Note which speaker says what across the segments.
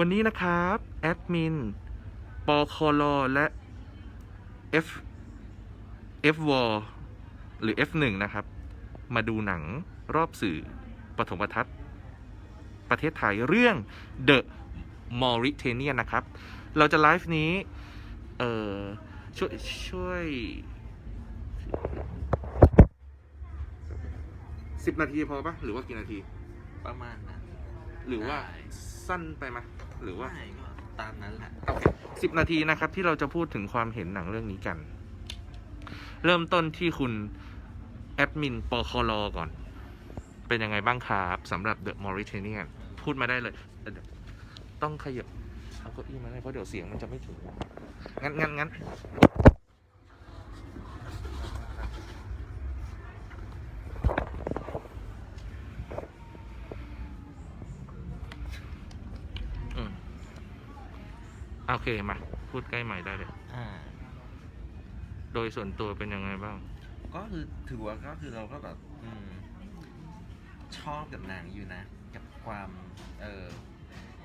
Speaker 1: วันนี้นะครับแอดมินปคลและ F F w หรือ F1 นะครับ มาดูหนังรอบสื่อปฐมทัศน์ประเทศไทยเรื่อง The Mauritanian นะครับ เราจะไลฟ์นี้ เอ่อ ช่วย ช่วยสิบนาทีพอปะหรือว่ากี่นาที
Speaker 2: ประมาณนั้น
Speaker 1: หรือว่า
Speaker 2: ได้
Speaker 1: สั้นไปไหม หรือว่า
Speaker 2: ไม่ก็ตามนั้นแหละ
Speaker 1: สิบนาทีนะครับ ที่เราจะพูดถึงความเห็นหนังเรื่องนี้กัน เริ่มต้นที่คุณแอดมินปคลก่อน เป็นยังไงบ้างครับสำหรับ The Mauritanian พูดมาได้เลยเดี๋ยวต้องขยับเอาเก้าอี้มาได้เพราะเดี๋ยวเสียงมันจะไม่ถึงงั้นงั้นงั้นอืมโอ เคมาพูดใกล้ใหม่ได้เลย
Speaker 2: อ่า
Speaker 1: โดยส่วนตัวเป็นยังไงบ้าง
Speaker 2: ก็คือถือว่าก็คือเราก็แบบอืมชอบกับหนังอยู่นะ กับความเออ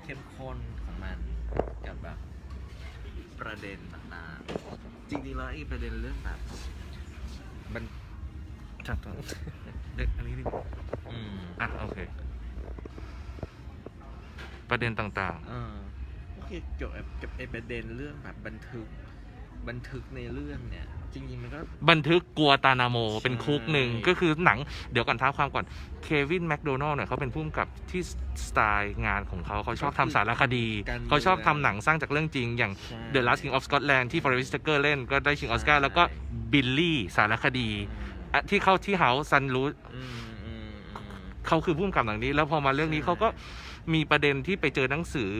Speaker 2: เข้มข้นของมันกับแบบประเด็นต่างๆจริงๆแล้วไอ้ประเด็นเรื่องแบบมัน
Speaker 1: จัดตัวเด็กอันนี้ดิ
Speaker 2: อืม
Speaker 1: อะโอเค ประเด็นต่าง
Speaker 2: เออ ก็คือเกี่ยวกับกับไอ้ประเด็นเรื่องแบบบันทึก บันทึกในเรื่องเนี่ย จริงๆมันก็
Speaker 1: ๆบันทึกกัวตานาโม เป็นคุกหนึ่ง
Speaker 2: ใช่
Speaker 1: ก็คือหนังเดี๋ยวก่อนท้าความก่อนเควินแมคโดนัลล์เนี่ยเขาเป็นผู้กำกับที่สไตล์งานของเขาเขาชอบทำสารคดีเขาชอบทำหนังสร้างจากเรื่องจริง อย่าง
Speaker 2: ใช่
Speaker 1: The Last King of Scotland ที่ Forest Whitaker เล่นก็ได้ชิงออสการ์แล้วก็บิลลี่สารคดีอะที่เข้าที่เฮาซันรู้
Speaker 2: อืมอืมอืม
Speaker 1: เขาคือผู้กำกับหนังนี้ แล้วพอมาเรื่องนี้
Speaker 2: ใช่
Speaker 1: เขาก็ มีประเด็นที่ไปเจอหนังสือ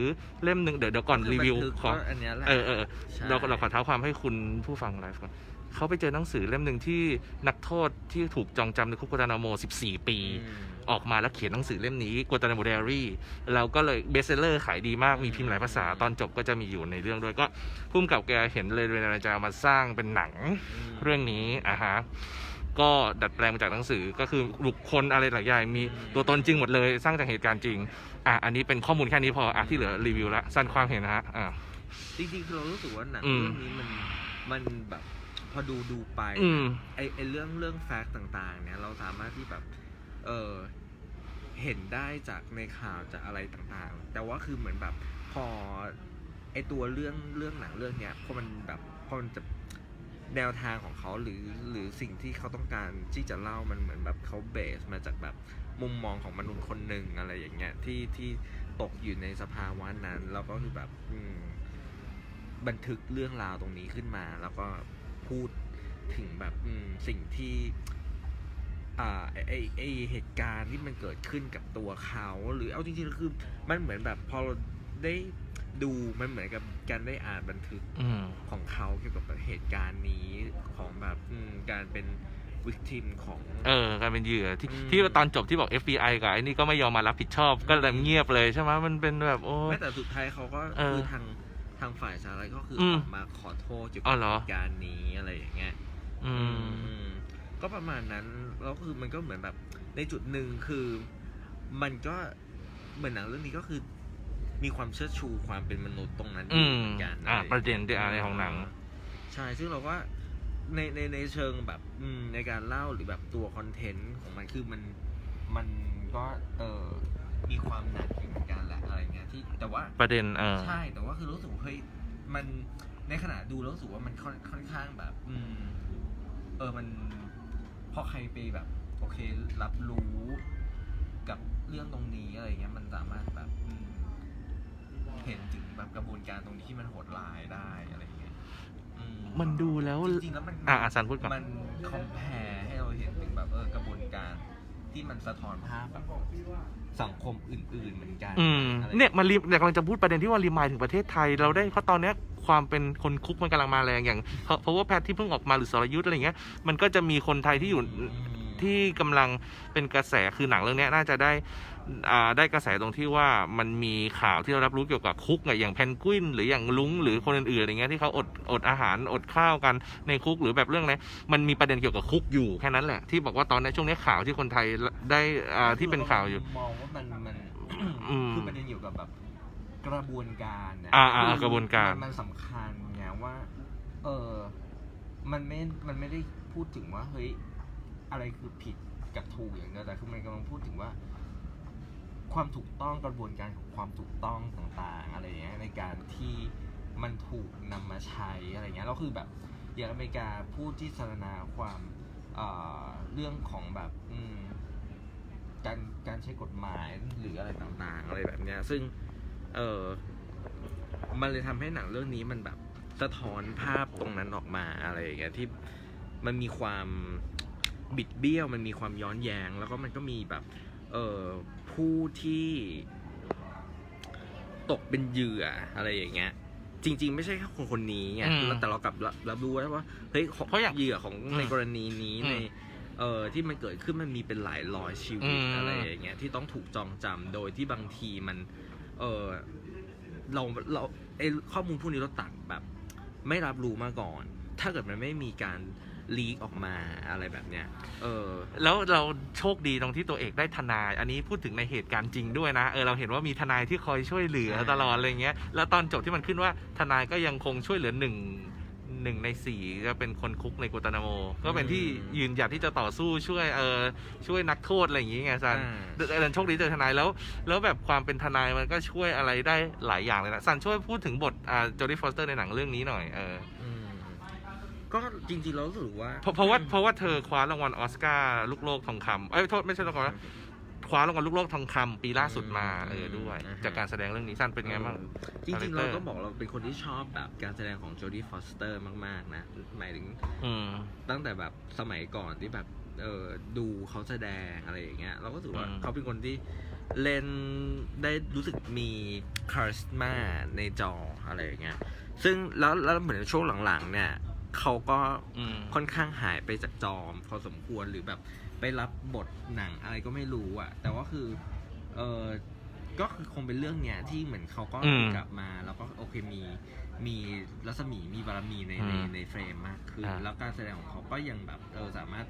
Speaker 1: เล่มหนึ่งเดี๋ยวเดี๋ยวก่อนรีวิว
Speaker 2: บันทึก
Speaker 1: ขอ
Speaker 2: ก็อันเนี้ยแหละ
Speaker 1: เออเออ
Speaker 2: ใช่
Speaker 1: เราเราขอเท้าความให้คุณผู้ฟังไลฟ์ก่อนเขาไปเจอหนังสือเล่มหนึ่งที่นักโทษที่ถูกจองจำในคุกกัวตานาโม 14 ปี
Speaker 2: อืม
Speaker 1: ออกมาแล้วเขียนหนังสือเล่มนี้กัวตานาโมเดรี่เราก็เลยเบสเซลเลอร์ขายดีมากมีพิมพ์หลายภาษา ตอนจบก็จะมีอยู่ในเรื่องด้วยก็พุ่มกับแกเห็นเลยเวลาจะเอามาสร้างเป็นหนัง เรื่องนี้อะฮะ ก็ดัดแปลงมาจากหนังสือก็คือบุคคลอะไรหลายอย่างมีตัวตนจริงหมดเลย สร้างจากเหตุการณ์จริงอะอันนี้เป็นข้อมูลแค่นี้พออะที่เหลือรีวิวละสั้นความเห็นนะฮะอะ
Speaker 2: จริงๆคือเรารู้สึกว่าหนัง
Speaker 1: อืม
Speaker 2: เรื่องนี้มันมันแบบพอดูดูไป
Speaker 1: อืม
Speaker 2: ไอไอเรื่องเรื่องแฟกต์ต่างๆ เนี่ยเราสามารถที่แบบเออเห็นได้จากในข่าวจากอะไรต่างๆ แต่ว่าคือเหมือนแบบพอไอตัวเรื่องเรื่องหนังเรื่องเนี้ยพอมันแบบพอมันจะ แนวทางของเขาหรือหรือสิ่งที่เขาต้องการที่จะเล่ามันเหมือนแบบเขาเบสมาจากแบบมุมมองของมนุษย์คนหนึ่งอะไรอย่างเงี้ยที่ที่ตกอยู่ในสภาวะนั้น แล้วก็คือแบบบันทึกเรื่องราวตรงนี้ขึ้นมา แล้วก็พูดถึงแบบสิ่งที่อ่าไอไอเหตุการณ์ที่มันเกิดขึ้นกับตัวเขา หรือเอาจริงๆแล้วคือมันเหมือนแบบพอเราได้ ดูมันเหมือนกับการได้อ่านบันทึก
Speaker 1: อืม
Speaker 2: ของเขาเกี่ยวกับเหตุการณ์นี้ของแบบอืมการเป็นวิกทิมของ
Speaker 1: เออ การเป็นเหยื่อที่
Speaker 2: อืม
Speaker 1: ที่ตอนจบที่บอก FBI กับไอ้นี่ก็ไม่ยอมมารับผิดชอบ ก็เลยเงียบเลยใช่ไหมมันเป็นแบบโอ้ย
Speaker 2: แม้แต่สุดท้ายเขาก็
Speaker 1: เออ
Speaker 2: คือทางทางฝ่ายสหรัฐก็คือ
Speaker 1: อื
Speaker 2: อ
Speaker 1: ม
Speaker 2: อกมาขอโทษเกี่ยว
Speaker 1: อ๋
Speaker 2: กั
Speaker 1: อบเหรอ
Speaker 2: เหตุการณ์นี้อะไรอย่างเงี้ย
Speaker 1: อืม
Speaker 2: อืมก็ประมาณนั้นแล้วคือมันก็เหมือนแบบในจุดหนึ่งคือ มันก็เหมือนหนังเรื่องนี้ก็คือ มีความเชิดชูความเป็นมนุษย์ตรงนั้นอ
Speaker 1: อื
Speaker 2: ยู่
Speaker 1: ม
Speaker 2: เหมือนกัน
Speaker 1: อะ
Speaker 2: ไร
Speaker 1: ประเด็นที่อะไรของหนัง
Speaker 2: ใช่ซึ่งเราว่าในในในเชิงแบบอืมในการเล่าหรือแบบตัวคอนเทนต์ของมันคือมันมันก็เออมีความหนักอยู่เหมือนกันแหละอะไรเงี้ยที่แต่ว่า
Speaker 1: ประเด็นเออ
Speaker 2: ใช่แต่ว่าคือรู้สึกว่าเฮ้ยมันในขณะดูแล้วรู้สึกว่ามันค่อนค่อนข้างแบบ อืม เออมันพอใครไปแบบ โอเครับรู้กับเรื่องตรงนี้อะไรเงี้ยมันสามารถแบบอืม เห็นถึงแบบกระบวนการตรงนี้ที่มันโหดร้ายได้อะไรเงี้ยอื
Speaker 1: มันดูแล้ว
Speaker 2: จริงๆแล้วมัน
Speaker 1: อะอะซันพูดก่อน
Speaker 2: มันคอมเพลให้เราเห็นถึงแบบเออกระบวนการที่มันสะท้อนภาพแบบสังคมอื่น ๆ เหมือนกัน
Speaker 1: อืม
Speaker 2: อะไร
Speaker 1: เนี่ยมารีเนี่ยกำลังจะพูดประเด็นที่ว่ารีมายถึงประเทศไทย เราได้เพราะตอนเนี้ยความเป็นคนคุกมันกำลังมาแรงอย่างเพราะว่าแพทที่เพิ่งออกมาหรือสรยุทธ์อะไรเงี้ยมันก็จะมีคนไทยที่อยู่
Speaker 2: อืม
Speaker 1: ที่กำลังเป็นกระแสคือหนังเรื่องเนี้ยน่าจะได้อ่า ได้กระแสตรงที่ว่ามันมีข่าวที่เรารับรู้เกี่ยวกับคุกไงอย่างแพนกวิน หรืออย่างลุงหรือคนอื่นๆอะไรเงี้ยที่เขาอดอดอาหารอดข้าวกันในคุกหรือแบบเรื่องอะไรมันมีประเด็นเกี่ยวกับคุกอยู่แค่นั้นแหละที่บอกว่าตอนนี้ช่วงนี้ข่าวที่คนไทยได้อ่าที่เป็นข่าวอยู่
Speaker 2: มองว่ามันมัน
Speaker 1: อืม
Speaker 2: คือประเด็นเกี่ยวกับแบบกระบวนการเนี่ย
Speaker 1: อ่าอ่า
Speaker 2: คื
Speaker 1: กระบวนการ
Speaker 2: มันมันสำคัญไงว่า เออมันไม่มันไม่ได้พูดถึงว่าเฮ้ยอะไรคือผิดกับถูกอย่างเดียวแต่คือมันกำลังพูดถึงว่า ความถูกต้องกระบวนการของความถูกต้องต่างๆอะไรอย่างเงี้ยในการที่มันถูกนำมาใช้อะไรเงี้ยแล้วคือแบบอย่างอเมริกาพูดที่สารนาความเเรื่องของแบบการการใช้กฎหมายหรืออะไรต่างๆ อะไรแบบเนี้ยซึ่งเออมันเลยทำให้หนังเรื่องนี้มันแบบสะท้อนภาพตรงนั้นออกมาอะไรอย่างเงี้ยที่มันมีความบิดเบี้ยวมันมีความย้อนแยง แล้วก็มันก็มีแบบ เออ ผู้ที่ตกเป็นเหยื่ออะไรอย่างเงี้ย จริง ๆ ไม่ใช่แค่คนคนนี้ไง
Speaker 1: อืม
Speaker 2: แล้วแต่เรากลับรับรับรู้ได้ว่าเฮ้ยของ
Speaker 1: เพราะอย่าง
Speaker 2: เหยื่อของ
Speaker 1: อืม
Speaker 2: ในกรณีนี้
Speaker 1: อืม
Speaker 2: ในเออที่มันเกิดขึ้นมันมีเป็นหลายร้อยชีวิต
Speaker 1: อืม
Speaker 2: อะไรอย่างเงี้ยที่ต้องถูกจองจำโดยที่บางทีมัน เออเราเราไอข้อมูลพวกนี้เราตัดแบบ ไม่รับรู้มาก่อน ถ้าเกิดมันไม่มีการ ลีกออกมาอะไรแบบเนี้ย เออ
Speaker 1: แล้วเราโชคดีตรงที่ตัวเอกได้ทนาย อันนี้พูดถึงในเหตุการณ์จริงด้วยนะ เออเราเห็นว่ามีทนายที่คอยช่วยเหลือ
Speaker 2: อ่า
Speaker 1: ตลอดอะไรเงี้ย แล้วตอนจบที่มันขึ้นว่าทนายก็ยังคงช่วยเหลือหนึ่งหนึ่งในสี่จะเป็นคนคุกในกัวตานาโม ก็เป็นที่ยืนหยัดที่จะต่อสู้ช่วยเออช่วยนักโทษอะไรอย่างงี้ไงซัน
Speaker 2: อ่า
Speaker 1: เออโชคดีเจอทนายแล้ว แล้วแบบความเป็นทนายมันก็ช่วยอะไรได้หลายอย่างเลยนะซันช่วยพูดถึงบทอ่าจอร์ดี้ฟอสเตอร์ในหนังเรื่องนี้หน่อยเออ
Speaker 2: อืม ก็จริงๆเรารู้สึกว่า
Speaker 1: เพราะเพราะว่าเพราะว่าเธอคว้ารางวัลออสการ์ลูกโลกทองคำเอ้ยโทษไม่ใช่รางวัลนะคว้ารางวัลลูกโลกทองคำปีล่าสุดมา
Speaker 2: อืม
Speaker 1: เออด้วย
Speaker 2: อืม
Speaker 1: จากการแสดงเรื่องนี้สั้นเป็นไงบ้าง
Speaker 2: จริงๆ
Speaker 1: คาแรคเตอ
Speaker 2: เรา
Speaker 1: ร์
Speaker 2: ต้องบอกเราเป็นคนที่ชอบแบบการแสดงของโจดี้ฟอสเตอร์มากๆนะหมายถึง
Speaker 1: อืม
Speaker 2: ตั้งแต่แบบสมัยก่อนที่แบบเออดูเขาแสดงอะไรอย่างเงี้ยเราก็รู้สึกว่า
Speaker 1: อืม
Speaker 2: เขาเป็นคนที่เล่นได้รู้สึกมีคาริสมาในจออะไรอย่างเงี้ยซึ่งแล้วแล้วเหมือนช่วงหลังๆเนี่ย เขาก็
Speaker 1: อืม
Speaker 2: ค่อนข้างหายไปจากจอม พอสมควรหรือแบบไปรับบทหนังอะไรก็ไม่รู้อะแต่ว่าคือเออก็คือคงเป็นเรื่องเนี้ยที่เหมือนเขาก็
Speaker 1: อืม
Speaker 2: กลับมาแล้วก็โอเคมีมีรัศมีมีบารมีในใน
Speaker 1: อืม
Speaker 2: ในเฟรมมากขึ้น
Speaker 1: อ่า
Speaker 2: แล้วการแสดงของเขาก็ยังแบบเออสามารถ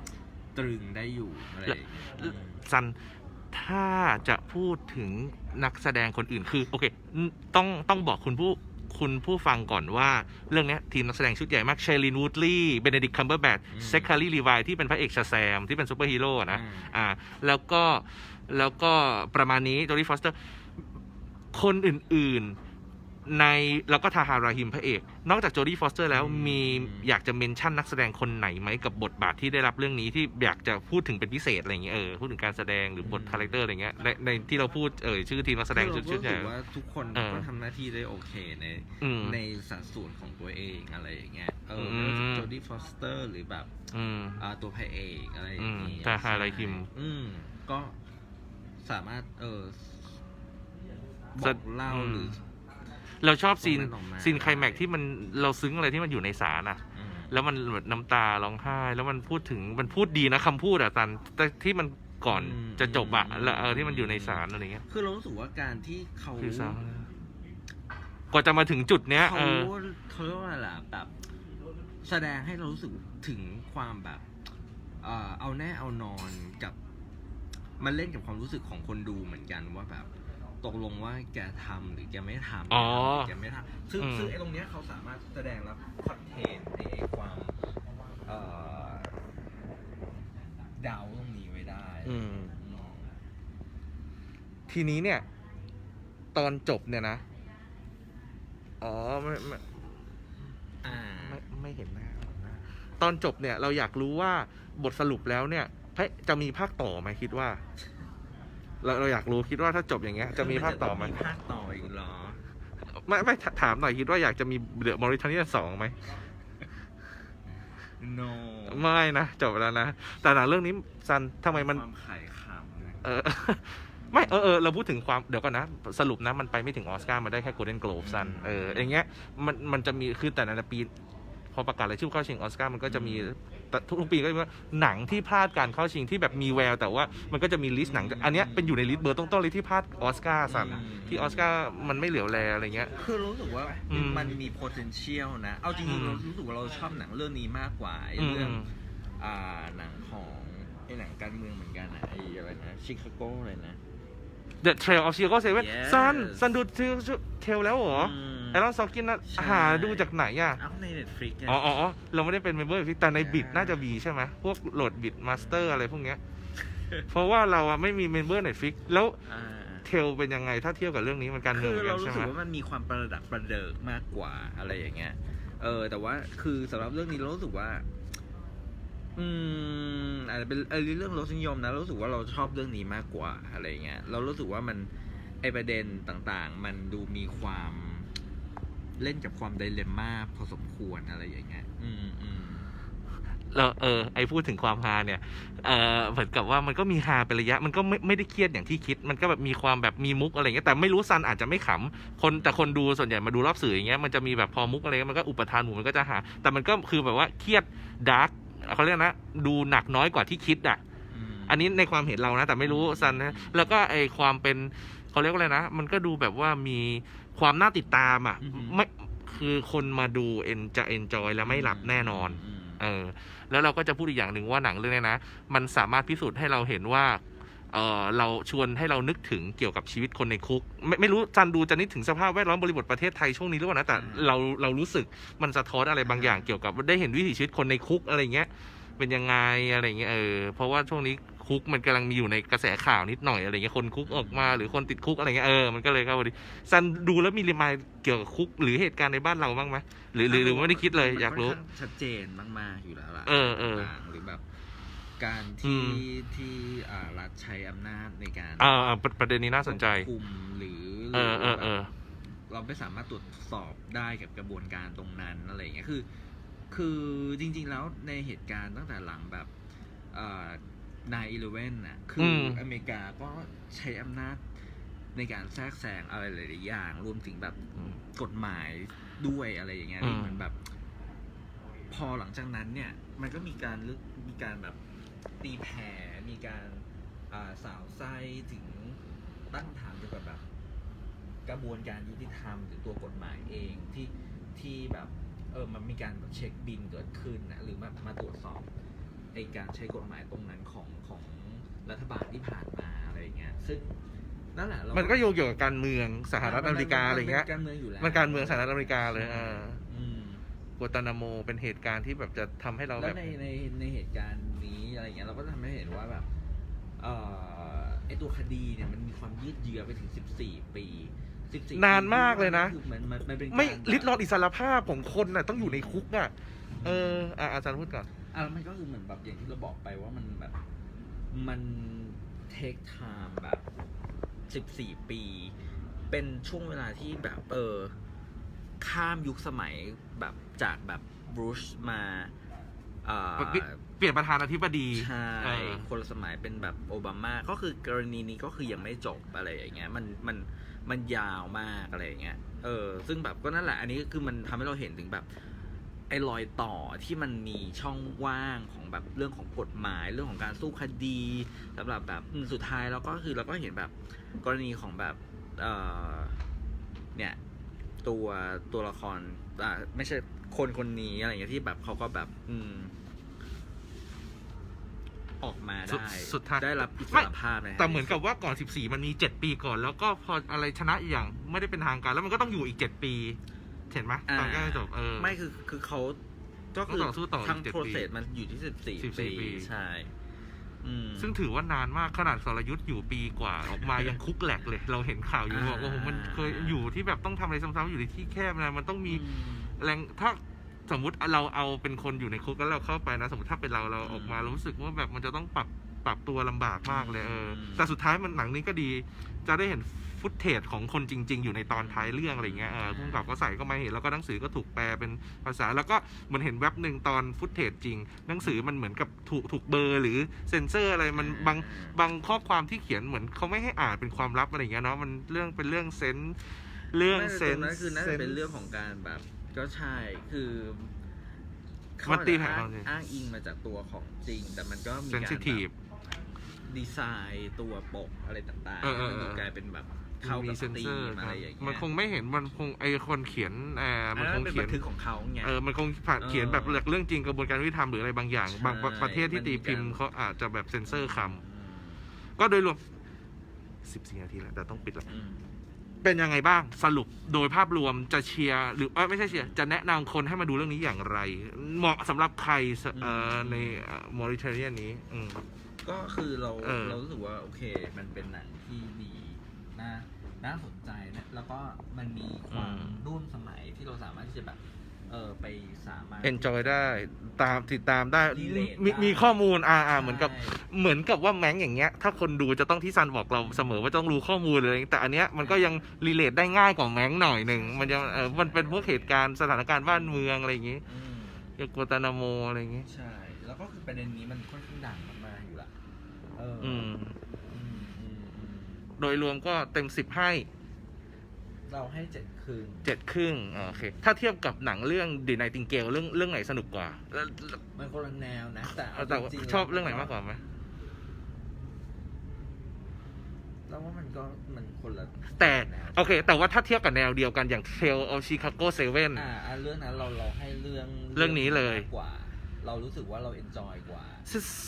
Speaker 2: ตรึงได้อยู่อะไรอย่างเงี้ยอืม
Speaker 1: ซันถ้าจะพูดถึงนักแสดงคนอื่นคือ โอเคอืมต้องต้องบอกคุณผู้ คุณผู้ฟังก่อนว่าเรื่องเนี้ยทีมนักแสดงชุดใหญ่มากเชลินวูดลีย์เบเนดิกคัมเบอร์แบท
Speaker 2: อืม
Speaker 1: เซคคารีลีวายที่เป็นพระเอกชาแซมที่เป็นซูเปอร์ฮีโร่อะนะ
Speaker 2: อืม
Speaker 1: อ่าแล้วก็แล้วก็ประมาณนี้จอร์ดี้ฟอสเตอร์คนอื่นๆ ในแล้วก็ทาฮาราฮิมพระเอก นอกจากโจดี้ฟอสเตอร์แล้ว
Speaker 2: อืม
Speaker 1: มีอยากจะเมนชั่นนักแสดงคนไหนไหมกับบทบาทที่ได้รับเรื่องนี้ที่อยากจะพูดถึงเป็นพิเศษอะไรอย่างเงี้ยเออพูดถึงการแสดงหรือบทคาแรคเตอร์อะไรเงี้ยในในที่เราพูดเออชื่อทีมนักแสดง
Speaker 2: คือ
Speaker 1: ชุ
Speaker 2: เรา
Speaker 1: ด
Speaker 2: ก็
Speaker 1: ชุด
Speaker 2: รู้
Speaker 1: ใหญ่
Speaker 2: สึกว่าทุกคน
Speaker 1: เออ
Speaker 2: ก็ทำหน้าที่ได้โอเคใน
Speaker 1: อืม
Speaker 2: ในสัดส่วนของตัวเองอะไรอย่างเงี้ยเออ
Speaker 1: อืม
Speaker 2: โจดี้ฟอสเตอร์หรือแบบ
Speaker 1: อืม
Speaker 2: อ่าตัวพระเอกอะไรอย่างนี้
Speaker 1: อืมแต่ฮาไรคิม
Speaker 2: อืมก็สามารถเออบ
Speaker 1: ส
Speaker 2: อกเล่า
Speaker 1: อืม
Speaker 2: หรือ
Speaker 1: เราชอบซีน
Speaker 2: ตรงนั้นออกมา
Speaker 1: ซีนไคลแม็กซ์ที่มันเราซึ้งอะไรที่มันอยู่ในศาลอะ
Speaker 2: อืม
Speaker 1: แล้วมันแบบน้ำตาร้องไห้ แล้วมันพูดถึงมันพูดดีนะคำพูดอะตันแต่ที่มันก่อน
Speaker 2: อืม
Speaker 1: จะจบอะ
Speaker 2: อืม
Speaker 1: แล้วเออที่มันอยู่ในศาลอะไรเงี้ย
Speaker 2: คือเรารู้สึกว่าการที่เขา
Speaker 1: คือศาลกว่าจะมาถึงจุดเนี้ย
Speaker 2: เขา
Speaker 1: เออ
Speaker 2: เขาเรียกว่าอะไรล่ะแบบแสดงให้เรารู้สึกถึงความแบบเอ่อเอาแน่เอานอนกับ มันเล่นกับความรู้สึกของคนดูเหมือนกันว่าแบบ ตกลงว่าแกทำหรือแกไม่ทำ
Speaker 1: อ๋อ
Speaker 2: หรือแกไม่ทำซึ่ง
Speaker 1: อืม
Speaker 2: ซึ่งไอ้ตรงเนี้ยเขาสามารถแสดงแล้วคอนเทนไอ้ความเอ่อเดาตรงนี้ไว้ได้
Speaker 1: อืม
Speaker 2: อืม
Speaker 1: ทีนี้เนี่ย ตอนจบเนี่ยนะ อ๋อไม่ไม่
Speaker 2: อ่า
Speaker 1: ไม่ไม่เห็นหน้าตอนจบเนี่ย เราอยากรู้ว่าบทสรุปแล้วเนี่ยเฮ้ยจะมีภาคต่อไหมคิดว่า เราเราอยากรู้คิดว่าถ้าจบอย่างเงี้ยจะมีภาคต่อไหม
Speaker 2: มีภาคต่ออีกเหรอ
Speaker 1: ไม่ไม่ถถามหน่อยคิดว่าอยากจะมีเดอะมอริทานีสองไหม
Speaker 2: no
Speaker 1: ไม่นะจบแล้วนะแต่หนังเรื่องนี้ซันทำไมมัน
Speaker 2: ความขายขำนะ
Speaker 1: เออไม่เออเออเราพูดถึงความเดี๋ยวก่อนนะ สรุปนะมันไปไม่ถึงออสการ์มันได้แค่โกลเด้นโกลบซันเอออย่างเงี้ยมันมันจะมีคือแต่ละปี พอประกาศรายชื่อเข้าชิงออสการ์มันก็จะมีแต่ ทุกๆปีก็จะมีว่าหนังที่พลาดการเข้าชิงที่แบบมีแววแต่ว่ามันก็จะมีลิสต์หนัง อันเนี้ยเป็นอยู่ในลิสต์เบอร์ต้นๆเลยที่พลาดออสการ์ซันที่ออสการ์มันไม่เหลียวแลอะไรเงี้ย
Speaker 2: คือรู้สึกว่า
Speaker 1: อืม
Speaker 2: มันมี potential นะ เอาจ
Speaker 1: อื
Speaker 2: ริง
Speaker 1: ม
Speaker 2: ๆเรารู้สึกว่าเราชอบหนังเรื่องนี้มากกว่าไอ้
Speaker 1: อืม
Speaker 2: เรื่องอ่าหนังของไอ้หนังการเมืองเหมือนกันอะไอ้อะไรนะชิคาโกอะไรนะ
Speaker 1: The Trail of Chicago Seven
Speaker 2: Yes
Speaker 1: ซันซันดูเทลแล้วเหรอ
Speaker 2: ม
Speaker 1: ไอรอนซอกินนะ
Speaker 2: ใช่
Speaker 1: หาดูจากไหนอะ
Speaker 2: อัพใน Netflix ไง
Speaker 1: อ๋ออ๋ออ๋อเราไม่ได้เป็นเมมเบอร์แต่ในบิด
Speaker 2: ใช่
Speaker 1: น่าจะมีใช่ไหมพวกโหลดบิดมาสเตอร์อะไรพวกเนี้ย เพราะว่าเราอะไม่มีเมมเบอร์เน็ตฟิกแล้ว
Speaker 2: อ่า
Speaker 1: เทลเป็นยังไงถ้าเทียบกับเรื่องนี้มันการเมื
Speaker 2: คืออง
Speaker 1: เหมือน
Speaker 2: เรา
Speaker 1: กัน
Speaker 2: รู้
Speaker 1: ใช่ไห
Speaker 2: สึ
Speaker 1: ม
Speaker 2: กว่ามันมีความประดับประเดิกมากกว่าอะไรอย่างเงี้ย เออ แต่ว่าคือสำหรับเรื่องนี้เรารู้สึกว่า อืมอาจจะเป็นเรื่องรสนิยมนะรู้สึกว่าเราชอบเรื่องนี้มากกว่าอะไรเงี้ยเรารู้สึกว่ามันไอประเด็นต่างๆ มันดูมีความเล่นกับความไดเลมม่าพอสมควรอะไรอย่างเงี้ยอืมอืม
Speaker 1: เราเออไอพูดถึงความฮาเนี่ยเออเหมือนกับว่ามันก็มีฮาเป็นระยะ มันก็ไม่ไม่ได้เครียดอย่างที่คิด มันก็แบบมีความแบบมีมุกอะไรเงี้ยแต่ไม่รู้ซันอาจจะไม่ขำคนแต่คนดูส่วนใหญ่มาดูรอบสื่ออย่างเงี้ยมันจะมีแบบพอมุกอะไรมันก็อุปทานหมู่มันก็จะหาแต่มันก็คือแบบว่าเครียดดาร์ก เขาเรียกนะดูหนักน้อยกว่าที่คิดอะ
Speaker 2: ม
Speaker 1: อันนี้ในความเห็นเรานะ แต่ไม่รู้ซันนะแล้วก็ไอความเป็นเขาเรียกว่าอะไรนะ มันก็ดูแบบว่ามีความน่าติดตามอะ
Speaker 2: อือฮึ
Speaker 1: ไม่คือคนมาดูเอ็นจะเอนจอยแล้วไม่หลับแน่นอน
Speaker 2: ม
Speaker 1: เออแล้วเราก็จะพูดอีกอย่างหนึ่งว่าหนังเรื่องนี้นะ มันสามารถพิสูจน์ให้เราเห็นว่า เออเราชวนให้เรานึกถึงเกี่ยวกับชีวิตคนในคุก ไม่ไม่รู้จันดูจะนึกถึงสภาพแวดล้อมบริบทประเทศไทยช่วงนี้หรือเปล่านะแต่เราเรารู้สึกมันสะท้อนอะไรบางอย่างเกี่ยวกับได้เห็นวิถีชีวิตคนในคุกอะไรเงี้ยเป็นยังไงอะไรเงี้ยเออเพราะว่าช่วงนี้คุกมันกำลังมีอยู่ในกระแสข่าวนิดหน่อยอะไรเงี้ยคนคุกออกมาหรือคนติดคุกอะไรเงี้ยเออมันก็เลยเข้าพอดีซันดูแล้วมีรีมายเกี่ยวกับคุก หรือเหตุการณ์ในบ้านเราบ้างไหมหรือหรือหรือไม่ได้คิดเลย
Speaker 2: มัน
Speaker 1: อยากรู้
Speaker 2: ค่อนข้งชัดเจนมากๆอยู่แล้วล่ะ
Speaker 1: เออเออ
Speaker 2: ต่างๆหรือแบบ การ
Speaker 1: อื
Speaker 2: ที่
Speaker 1: ม
Speaker 2: ที่อ่ารัฐใช้อำนาจในการ
Speaker 1: อ่าอ่าประประเด็นนี้น่าสนใจ
Speaker 2: ควบคุมหรือ
Speaker 1: เออเออเออ
Speaker 2: เราไม่สามารถตรวจสอบได้กับกระบวนการตรงนั้นอะไรอย่างเงี้ยคือ คือจริง ๆ แล้วในเหตุการณ์ตั้งแต่หลังแบบนายอีเลเว่นน่ะคืออ
Speaker 1: ม
Speaker 2: อเมริกาก็ใช้อำนาจในการแทรกแซงอะไรหลายๆอย่าง รวมถึงแบบกฎหมายด้วยอะไรอย่างเงี้ย
Speaker 1: อืม
Speaker 2: ที่เหมือนแบบ พอหลังจากนั้นเนี่ย มันก็มีการลึกมีการแบบ ตีแผ่มีการอ่าสาวไส้ถึงตั้งถามเกี่ยวกับแบบกระบวนการยุติธรรมหรือตัวกฎหมายเองที่ที่แบบเออมันมีการแบบเช็คบินเกิดขึ้นนะหรือมามาตรวจสอบไอการใช้กฎหมายตรงนั้นของของรัฐบาลที่ผ่านมาอะไรอย่างเงี้ยซึ่งนั่นแหละเรา
Speaker 1: มันก็โยงเกี่ยวกับการเมืองสหรัฐอเมริกาอะไรเงี้ย
Speaker 2: มันป็นการเมืองอยู่แล้ว
Speaker 1: มันการเมืองสหรัฐอเมริกาเลยเออ
Speaker 2: อืม
Speaker 1: กัวตานาโมเป็นเหตุการณ์ที่แบบจะทำให้เรา
Speaker 2: แล้
Speaker 1: แบ
Speaker 2: ว
Speaker 1: บ
Speaker 2: ในในในเหตุการณ์นี้ อะไรอย่างเงี้ยเราก็ทำให้เห็นว่าแบบเอ่อไอตัวคดีเนี่ยมันมีความยืดเยื้อไปถึง 14 ปี14
Speaker 1: นานมากเลยนะ
Speaker 2: คือมันมันมันเป็นการ
Speaker 1: ไม่
Speaker 2: แบบ
Speaker 1: ลิดรอนอิสรภาพของคนน่ะต้องอยู่ในคุกอะ เอออะอาจารย์พูดก่อน
Speaker 2: อะแล้วมันก็คือเหมือนแบบอย่างที่เราบอกไปว่ามันแบบมันเทคไทม์แบบ 14 ปี เป็นช่วงเวลาที่แบบเออข้ามยุคสมัยแบบจากแบบบรูชมาเอ่อ
Speaker 1: เปลี่ยนประธานาธิบดี
Speaker 2: ใช่
Speaker 1: เออ
Speaker 2: คนละสมัยเป็นแบบโอบามา ก็คือกรณีนี้ก็คือยังไม่จบอะไรอย่างเงี้ย มันมันมันยาวมากอะไรอย่างเงี้ย เออ ซึ่งแบบก็นั่นแหละ อันนี้คือมันทำให้เราเห็นถึงแบบ ไอ้รอยต่อที่มันมีช่องว่างของแบบเรื่องของกฎหมายเรื่องของการสู้คดีสำหรับแบบอืมสุดท้ายเราก็คือเราก็เห็นแบบกรณีของแบบเออเนี่ย ตัวตัวละครอ่าไม่ใช่คนคนนี้อะไรอย่างเงี้ยที่แบบเขาก็แบบ อืม ออกมา
Speaker 1: สุด
Speaker 2: ได้
Speaker 1: สุดท้าย
Speaker 2: ได้รับอิส
Speaker 1: ไม่
Speaker 2: รภาพใน
Speaker 1: แต่เหมือนกับว่าก่อน 14 มันมี 7 ปีก่อน แล้วก็พออะไรชนะอีกอย่างไม่ได้เป็นทางการ แล้วมันก็ต้องอยู่อีก 7 ปี เห็นไหมตอนใกล้จะจบเออ
Speaker 2: ไม่คือคือเขาก็คือ
Speaker 1: ต้องต่อสู้ต่อ
Speaker 2: ทั้ง
Speaker 1: อีกเจ็ด
Speaker 2: โปร
Speaker 1: ปี
Speaker 2: เซสมันอยู่ที่สิบสี่
Speaker 1: 14
Speaker 2: ปี
Speaker 1: ปี
Speaker 2: ใช่ อืม
Speaker 1: ซึ่งถือว่านานมากขนาดสรยุทธ์อยู่ปีกว่า ออกมายังคุกแหลกเลย เราเห็นข่าวอยู่
Speaker 2: อ่า
Speaker 1: บอกว่าโอ้โหมันเคยอยู่ที่แบบต้องทำอะไรซ้ำๆอยู่ในที่แคบนะมันต้องมี
Speaker 2: อืม
Speaker 1: แรงถ้า สมมุติเราเอาเป็นคนอยู่ในคุกแล้วเราเข้าไปนะ สมมติถ้าเป็นเราเรา
Speaker 2: อืม
Speaker 1: ออกมาเรารู้สึกว่าแบบมันจะต้องปรับปรับตัวลำบากมากเลยเอออ
Speaker 2: ม
Speaker 1: แต่สุดท้ายมันหนังนี้ก็ดี จะได้เห็นฟุตเทจของคนจริง ๆ อยู่ในตอนท้ายเรื่องอะไรเงี้ยเออพุ่งกับก็ใส่ก็มาเห็นแล้วก็หนังสือก็ถูกแปลเป็นภาษา แล้วก็เหมือนเห็นแว็บหนึ่งตอนฟุตเทจจริง หนังสือมันเหมือนกับถูกถูกเบลอร์หรือเซ็นเซอร์อะไรมันบางบางข้อความที่เขียนเหมือนเขาไม่ให้อ่านเป็นความลับอะไรอย่างเงี้ยเนาะมันเรื่องเป็นเรื่องเซนส์เรื่อง
Speaker 2: ไม่
Speaker 1: เซ
Speaker 2: ตร
Speaker 1: น
Speaker 2: ง
Speaker 1: ส์
Speaker 2: นั้นคือน่า
Speaker 1: ซ
Speaker 2: จะ
Speaker 1: ส์
Speaker 2: เป็นเรื่องของการแบบ ก็ใช่คือ
Speaker 1: มันตีแผ่
Speaker 2: เขา
Speaker 1: เอา
Speaker 2: อาจ
Speaker 1: สิ
Speaker 2: จะอ้างอิงมาจากตัวของจริง แต่มันก็มี
Speaker 1: เซน
Speaker 2: การ
Speaker 1: ซิทีฟ
Speaker 2: แบบดีไซน์ตัวปกอะไรต่าง
Speaker 1: เออเออ
Speaker 2: ๆมันดู
Speaker 1: เออ
Speaker 2: กลายเป็นแบบเข้า
Speaker 1: มี
Speaker 2: กับ
Speaker 1: เซน
Speaker 2: ธี
Speaker 1: เซอร์
Speaker 2: มอะไรอย่างเงี้ย
Speaker 1: มันคงไม่เห็นมันคงไอคนเขียนเอ่อ
Speaker 2: อั
Speaker 1: มันน
Speaker 2: นั้
Speaker 1: คง
Speaker 2: นเป็น
Speaker 1: เขีย
Speaker 2: บั
Speaker 1: น
Speaker 2: นทึกของเขาไง
Speaker 1: เออมันคงผ่าน
Speaker 2: เออ
Speaker 1: เขียนแบบเรื่องจริงกระบวนการยุติธรรมหรืออะไรบางอย่าง
Speaker 2: ใช่
Speaker 1: บางประเทศที่
Speaker 2: มัน
Speaker 1: ตี
Speaker 2: มี
Speaker 1: พิมพ์
Speaker 2: การ
Speaker 1: เขาอาจจะแบบเซนเซอร์คำ
Speaker 2: อืม
Speaker 1: ก็โดยรวมสิบสี่นาทีแล้วแต่ต้องปิดแล้ว
Speaker 2: อืม
Speaker 1: เป็นยังไงบ้างสรุปโดยภาพรวมจะเชียร์หรือเอ้ยไม่ใช่เชียร์จะแนะนำคนให้มาดูเรื่องนี้อย่างไร เหมาะสำหรับใครสเอ่อในมอริเทเรียนนี้ อืม
Speaker 2: ก็คือเรา
Speaker 1: เออ
Speaker 2: เรารู้สึกว่าโอเค มันเป็นหนังที่ดีน่าน่าสนใจนะแล้วก็มันมีความรุ่นสมัยที่เราสามารถที่จะแบบ เออไปสามารถ
Speaker 1: เอนจอยได้ตามติดตามได้
Speaker 2: Relate
Speaker 1: มี
Speaker 2: ได้
Speaker 1: มีข้อมูลอ่าอ่าเหมือนกับ
Speaker 2: ใช่
Speaker 1: เหมือนกับว่าแม้งอย่างเงี้ย ถ้าคนดูจะต้องที่ซันบอกเราเสมอว่าต้องรู้ข้อมูลเลยแต่อันเนี้ยมันก็ยังรีเลทได้ง่ายกว่าแม้งหน่อยหนึ่งมันจะเออมันเป็นพวกเหตุการณ์สถานการณ์บ้านเมืองอะไรอย่างงี้
Speaker 2: อืม
Speaker 1: อย่างกัวตานาโมอะไรอย่างงี้
Speaker 2: ใช่ แล้วก็คือประเด็นนี้มันค่อนข้างดังมากๆอยู่ละเออ
Speaker 1: อืม
Speaker 2: อืมอืมอืม
Speaker 1: โดยรวมก็เต็มสิบให้
Speaker 2: เราให้เจ็ดคืน
Speaker 1: เจ็ดครึ่งอ่าโอเค ถ้าเทียบกับหนังเรื่องดีน i ติงเกลเรื่องเรื่องไหนสนุกกว่าแล้ว
Speaker 2: มันคนละแนวนะ แต่เอา
Speaker 1: แต่ว่า
Speaker 2: จริงๆ
Speaker 1: ชอบเรื่องไหนมากกว่าไหม
Speaker 2: เราว่ามันก็มันคนละ
Speaker 1: แต่
Speaker 2: แนว
Speaker 1: โอเค แต่ว่าถ้าเทียบกับแนวเดียวกันอย่าง Tale of Chicago 7
Speaker 2: อ่าอ่าเรื่องนั้นเราเราให้เรื่อง
Speaker 1: เรื่องนี้เลย
Speaker 2: มากกว่า เรารู้สึกว่าเราเอนจอยกว่า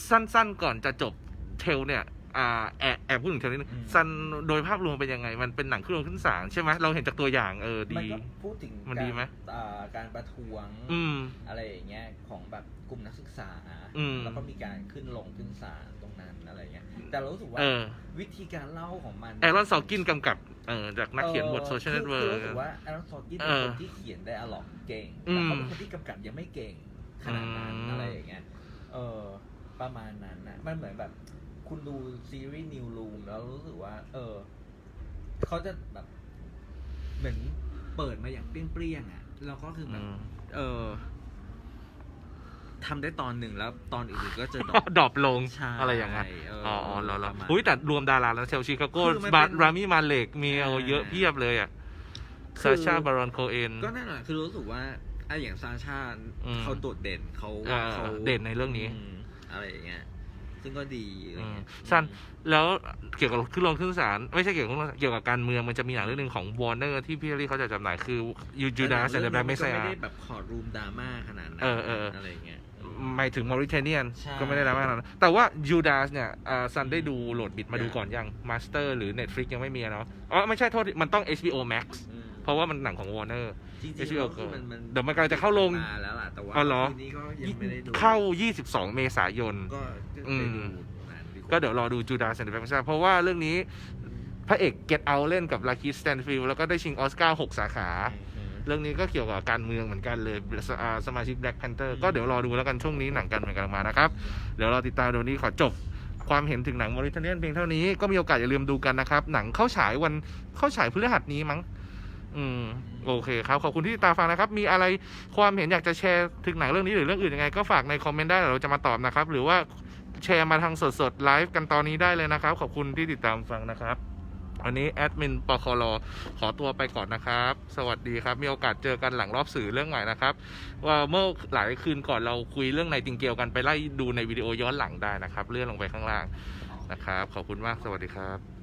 Speaker 1: สั้นๆก่อนจะจบเทลเนี่ย อ่าแอบแอบพูดถึงเทลนิดนึง
Speaker 2: อืม
Speaker 1: สั้นโดยภาพรวมเป็นยังไง มันเป็นหนังขึ้นลงขึ้นศาลใช่ไหมเราเห็นจากตัวอย่างเออ
Speaker 2: มัน
Speaker 1: ดี
Speaker 2: ก็พูดถึง
Speaker 1: มันดีไหม
Speaker 2: การอ่าการประท้วง
Speaker 1: อืม
Speaker 2: อะไรอย่างเงี้ยของแบบกลุ่มนักศึกษา
Speaker 1: อืม
Speaker 2: แล้วก็มีการขึ้นลงขึ้นศาลตรงนั้นอะไรเงี้ย แต่เรารู้สึกว่า
Speaker 1: เออ
Speaker 2: วิธีการเล่าของมัน
Speaker 1: แอรอนซอกินกำกับเออจากนักเขียนบทโซเชียลเน็ตเวิร์
Speaker 2: คือรู้สึกว่าแอรอนซอกิน
Speaker 1: เอ
Speaker 2: เป็น
Speaker 1: อ
Speaker 2: คนที่เขียนไดอะล็อกเก่ง
Speaker 1: อืม
Speaker 2: แต่เขาเป็นคนที่กำกับยังไม่เก่งขนาดนั้น
Speaker 1: อืม
Speaker 2: อะไรอย่างเงี้ยเออประมาณนั้นนะมันเหมือนแบบ คุณดูซีรีส์นิว o ูมแล้วรู้สึกว่า เออ เขาจะแบบเหมือนเปิดมาอย่างเปรี้ยงๆอะ แล้วก็คือแบบ เออทำได้ตอนหนึ่งแล้วตอนอื่นๆก็จะดรอป
Speaker 1: ดรอปลง
Speaker 2: ใช่
Speaker 1: อะไรอย่างเงี้ย
Speaker 2: เออ
Speaker 1: อ๋ออ๋อแล้ว
Speaker 2: ประมาณ
Speaker 1: อุ้ยแต่รวมดาราแล้วเชลชิคาโก้
Speaker 2: คือมัน
Speaker 1: บา
Speaker 2: เป็น
Speaker 1: รามิมาเลกมีเอา
Speaker 2: อ่า
Speaker 1: เยอะเพียบเลยอะ
Speaker 2: คื
Speaker 1: ซา
Speaker 2: อ
Speaker 1: ชาบารอนโคเอน
Speaker 2: ก็นั่นแหละคือรู้สึกว่าไอ้อย่างซาชา
Speaker 1: อืม
Speaker 2: เขาโดดเด่นเขา
Speaker 1: อ่า
Speaker 2: เขา
Speaker 1: เด่นในเรื่องนี้
Speaker 2: มอะไรอย่างเงี้ย ซึ่งก็ดีอะไรเงี้ย
Speaker 1: อืมสั้นแล้วเกี่ยวกับขึ้นลงขึ้นศาลไม่ใช่เกี่ยวกับเกี่ยวกับการเมืองมันจะมีหนังเรื่องหนึ่งของวอร์เนอร์ที่พี่ลี่เขาจะจำหน่ายคือยูจูดาส
Speaker 2: แต่
Speaker 1: แอนด์แบล็ก
Speaker 2: เรื่
Speaker 1: เม
Speaker 2: อง
Speaker 1: ส
Speaker 2: นี้
Speaker 1: ยา
Speaker 2: ก็ไม่ได้แบบขอรูมดราม่าขนาดนั้น
Speaker 1: เออเออ
Speaker 2: อะไรอย่างเงี้ย
Speaker 1: หมายถึงมอริเทเนียน
Speaker 2: ใช่
Speaker 1: ก็ไม่ได้ดราม่าขนาดนั้นแต่ว่ายูดาสเนี่ยอ่าซันได้ดูโหลดบิดมาดู
Speaker 2: ยัง
Speaker 1: ก่อนยังมาสเตอร์หรือ Netflix ยังไม่มีอะเนาะอ๋อไม่ใช่โทษมันต้อง HBO Max
Speaker 2: อืม
Speaker 1: เพราะว่ามันหนังของวอร์เนอร์
Speaker 2: จริง
Speaker 1: ไม่
Speaker 2: ๆ
Speaker 1: เชื่อ
Speaker 2: แล้วคือมันมัน
Speaker 1: เดี๋ยวมันกำลังจะเข้าโรง
Speaker 2: มาแล้วล่ะแต่ว่า
Speaker 1: อ๋อเหรอ
Speaker 2: ทีนี้ก็ยังไม่ได้ดู
Speaker 1: เข้า 22 เมษายน
Speaker 2: ก็ก็
Speaker 1: อื
Speaker 2: ไป
Speaker 1: ม
Speaker 2: ดูหนังดีว่า
Speaker 1: ก็เดี๋ยวรอดูจูดาสแอนด์แบล็กเมสยาเพราะว่าเรื่องนี้พระเอกเกตเอาเล่นกับลาคิสแตนฟิลแล้วก็ได้ชิงออสการ์6สาขา
Speaker 2: อืม
Speaker 1: เรื่องนี้ก็เกี่ยวกับการเมืองเหมือนกันเลยสอ่าสมาชิก Black Panther
Speaker 2: อืม
Speaker 1: ก็เดี๋ยวรอดูแล้วกันช่วงนี้หนังกันเหมือนกันมานะครับ เดี๋ยวเราติดตามเดี๋ยวนี้ขอจบความเห็นถึงหนังมอริเทเนียนเพียงเท่านี้ก็มีโอกาสอย่าลืมดูกันนะครับ หนังเข้าฉายวันเข้าฉายพฤหัสนี้มั้ง อืมโอเคครับ ขอบคุณที่ติดตามฟังนะครับ มีอะไรความเห็นอยากจะแชร์ถึงหนังเรื่องนี้หรือเรื่องอื่นยังไง ก็ฝากในคอมเมนต์ได้เราจะมาตอบนะครับ หรือว่าแชร์มาทางสดๆไลฟ์กันตอนนี้ได้เลยนะครับ ขอบคุณที่ติดตามฟังนะครับวันนี้แอดมินปคลขอตัวไปก่อนนะครับ สวัสดีครับ มีโอกาสเจอกันหลังรอบสื่อเรื่องใหม่นะครับ ว่าเมื่อหลายคืนก่อนเราคุยเรื่องในติงเกลกันไปไล่ดูในวิดีโอย้อนหลังได้นะครับ เลื่อนลงไปข้างล่างนะครับ ขอบคุณมาก สวัสดีครับ